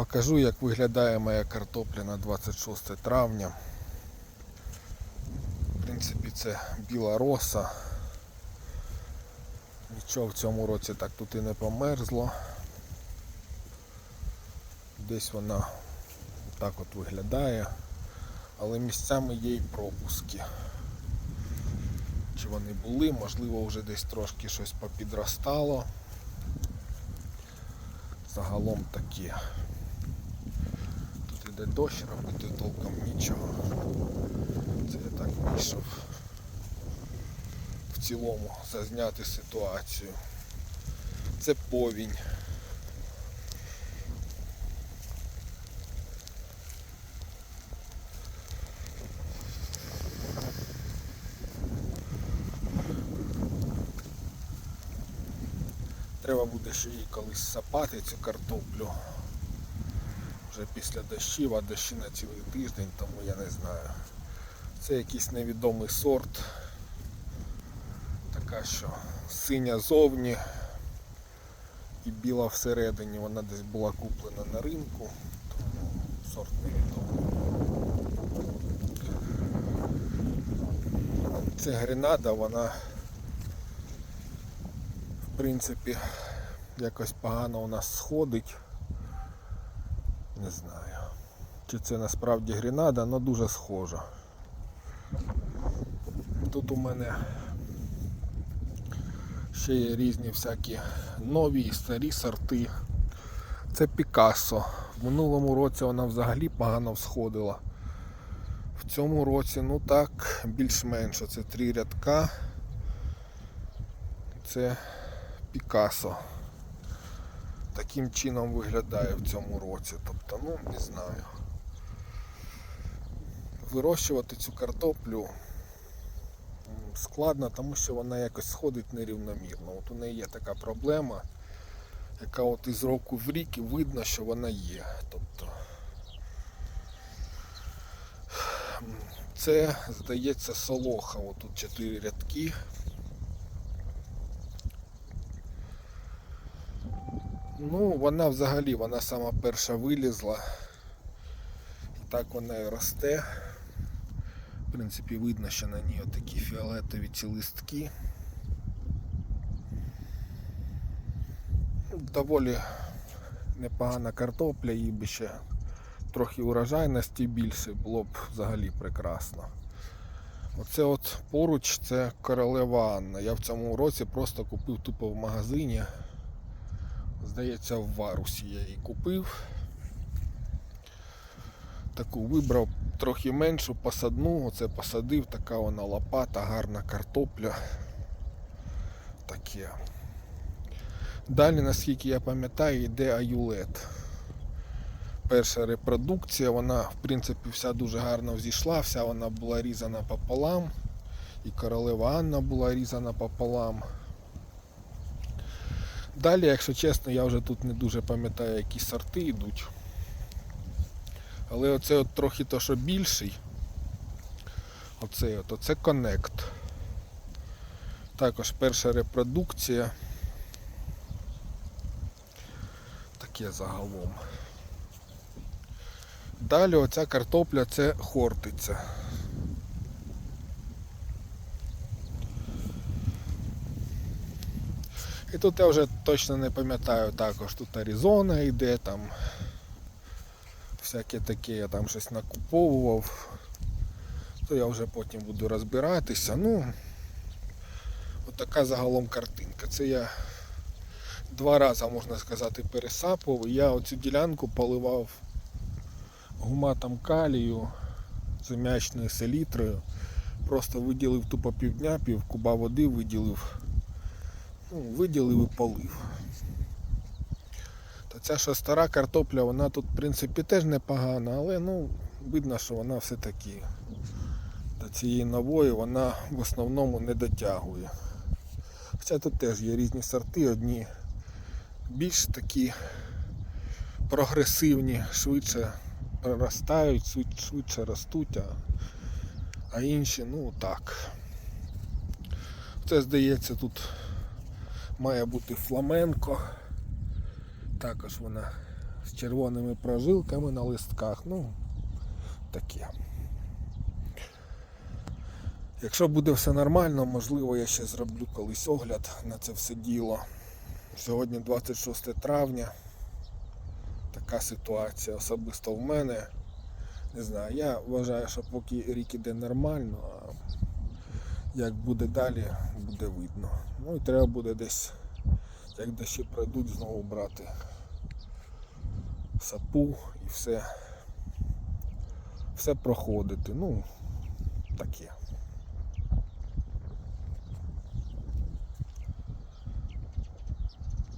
Покажу, як виглядає моя картопля на 26 травня. В принципі, це біла роса. Нічого в цьому році так тут і не померзло. Десь вона так от виглядає, але місцями є і пропуски. Чи вони були, можливо, вже десь трошки щось попідростало. Загалом таке. Тут дощ, робити толком нічого. Це я так вийшов в цілому зазняти ситуацію. Це повінь. Треба буде ще її колись сапати цю картоплю. Вже після дощів, а дощі на цілий тиждень, тому я не знаю. Це якийсь невідомий сорт. Така що синя зовні і біла всередині. Вона десь була куплена на ринку, тому сорт невідомий. Це гренада, вона в принципі якось погано у нас сходить. Не знаю. Чи це насправді гренада, але дуже схожа. Тут у мене ще є різні всякі нові і старі сорти. Це Пікассо. В минулому році вона взагалі погано всходила. В цьому році, ну так, більш-менш. Це три рядка. Це Пікассо. Таким чином виглядає в цьому році. Тобто, ну, не знаю. Вирощувати цю картоплю складно, тому що вона якось сходить нерівномірно. От у неї є така проблема, яка от із року в рік і видно, що вона є. Тобто це, здається, солоха. От тут чотири рядки. Ну, вона взагалі, вона сама перша вилізла. Так вона і росте. В принципі, видно, що на ній такі фіолетові ці листки. Доволі непогана картопля, їй би ще трохи урожайності більше, було б взагалі прекрасно. Оце от поруч це королева Анна. Я в цьому році просто купив тупо в магазині. Здається, в Варусі я її купив. Таку вибрав трохи меншу посадну, оце посадив, така вона лопата, гарна картопля. Таке. Далі, наскільки я пам'ятаю, йде аюлет. Перша репродукція, вона в принципі вся дуже гарно взійшла, вся вона була різана пополам. І королева Анна була різана пополам. Далі, якщо чесно, я вже тут не дуже пам'ятаю, які сорти йдуть. Але оце от трохи то, що більший. Оце от, оце Connect. Також перша репродукція. Таке загалом. Далі оця картопля це хортиця. І тут я вже точно не пам'ятаю також, тут Аризона йде, там всяке таке, я там щось накуповував, то я вже потім буду розбиратися. Ну, от така загалом картинка. Це я два рази, можна сказати, пересапував. Я оцю ділянку поливав гуматом калію з м'ячною селітрою. Просто виділив тупо півдня, пів куба води виділив ну, виділив і полив. Та ця що стара картопля, вона тут в принципі теж непогана, але ну, видно, що вона все-таки до цієї нової вона в основному не дотягує. Хоча тут теж є різні сорти, одні більш такі прогресивні, швидше проростають, швидше ростуть, а, а інші ну так. Це здається тут має бути фламенко. Також вона з червоними прожилками на листках. Ну, таке. Якщо буде все нормально, можливо, я ще зроблю колись огляд на це все діло. Сьогодні 26 травня. Така ситуація особисто в мене. Не знаю, я вважаю, що поки рік іде нормально, а як буде далі, буде видно. Ну і треба буде десь, як дощі пройдуть, знову брати сапу і все, все проходити. Ну, таке.